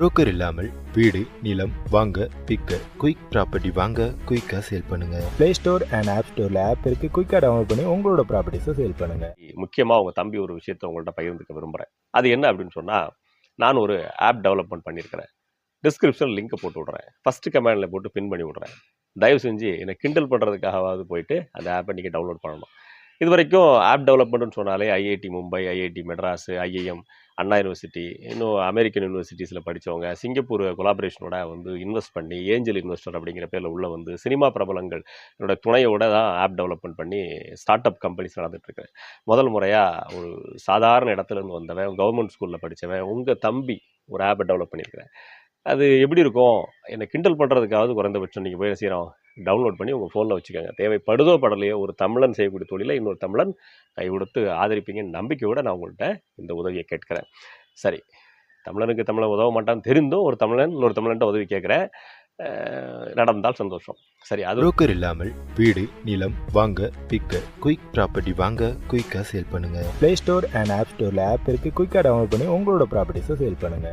Broker இல்லாமல் வீடு நிலம் வாங்க விற்க குயிக் ப்ராப்பர்ட்டி வாங்க குயிக்காக சேல் பண்ணுங்க. ப்ளே ஸ்டோர் அண்ட் ஆப் ஸ்டோரில் ஆப் இருக்குது குயிக்காக டவுன்லோட் பண்ணி உங்களோட ப்ராப்பர்ட்டிஸை சேல் பண்ணுங்கள் முக்கியமாக உங்கள் தம்பி ஒரு விஷயத்தை உங்கள்கிட்ட பகிர்ந்துக்க விரும்புகிறேன் அது என்ன அப்படின்னு சொன்னால் நான் ஒரு ஆப் டெவலப்மெண்ட் பண்ணியிருக்கிறேன் டிஸ்கிரிப்ஷன் லிங்க்கை போட்டு விட்றேன். ஃபஸ்ட்டு கமெண்டில் போட்டு பின் பண்ணி விட்றேன். தயவு செஞ்சு என்னை கிண்டல் பண்ணுறதுக்காகவாவது போயிட்டு அந்த ஆப்பை நீங்கள் டவுன்லோட் பண்ணணும். இது வரைக்கும் ஆப் டெவலப்மெண்ட்னு சொன்னாலே IIT Mumbai IIT Madras IIM Anna university இன்னும் அமெரிக்கன் யூனிவர்சிட்டிஸில் படித்தவங்க சிங்கப்பூர் கொலாபரேஷனோட வந்து இன்வெஸ்ட் பண்ணி ஏஞ்சல் இன்வெஸ்டர் அப்படிங்கிற பேரில் உள்ள வந்து சினிமா பிரபலங்கள் என்னோட துணையோட தான் ஆப் டெவலப்மெண்ட் பண்ணி ஸ்டார்ட் அப் கம்பெனிஸ் நடந்துட்டுருக்கேன் முதல் முறையாக ஒரு சாதாரண இடத்துலேருந்து வந்தவன் கவர்மெண்ட் ஸ்கூலில் படித்தவன் உங்கள் தம்பி ஒரு ஆப்பை டெவலப் பண்ணியிருக்கிறேன் அது எப்படி இருக்கும்? என்னை கிண்டல் பண்ணுறதுக்காவது குறைந்தபட்சம் நீங்கள் போய் செய்கிறோம் டவுன்லோட் பண்ணி உங்கள் ஃபோனில் வச்சுக்கோங்க. தேவைப்படுதோ படலையோ ஒரு தமிழன் செய்யக்கூடிய தொழிலை இன்னொரு தமிழன் கை கொடுத்து ஆதரிப்பீங்கன்னு நம்பிக்கையோடு நான் உங்கள்கிட்ட இந்த உதவியை கேட்குறேன். சரி தமிழனுக்கு தமிழன் உதவ மாட்டான்னு தெரிந்தும் ஒரு தமிழன் இன்னொரு தமிழன்ட்ட உதவி கேட்குறேன். நடந்தால் சந்தோஷம். சரி அது புரோக்கர் இல்லாமல் வீடு நிலம் வாங்க விற்க குயிக் ப்ராப்பர்ட்டி வாங்க குயிக்காக சேல் பண்ணுங்க. ப்ளே ஸ்டோர் அண்ட் ஆப் ஸ்டோரில் ஆப் இருக்குது குயிக்காக டவுன்லோட் பண்ணி உங்களோட ப்ராப்பர்ட்டிஸை சேல் பண்ணுங்கள்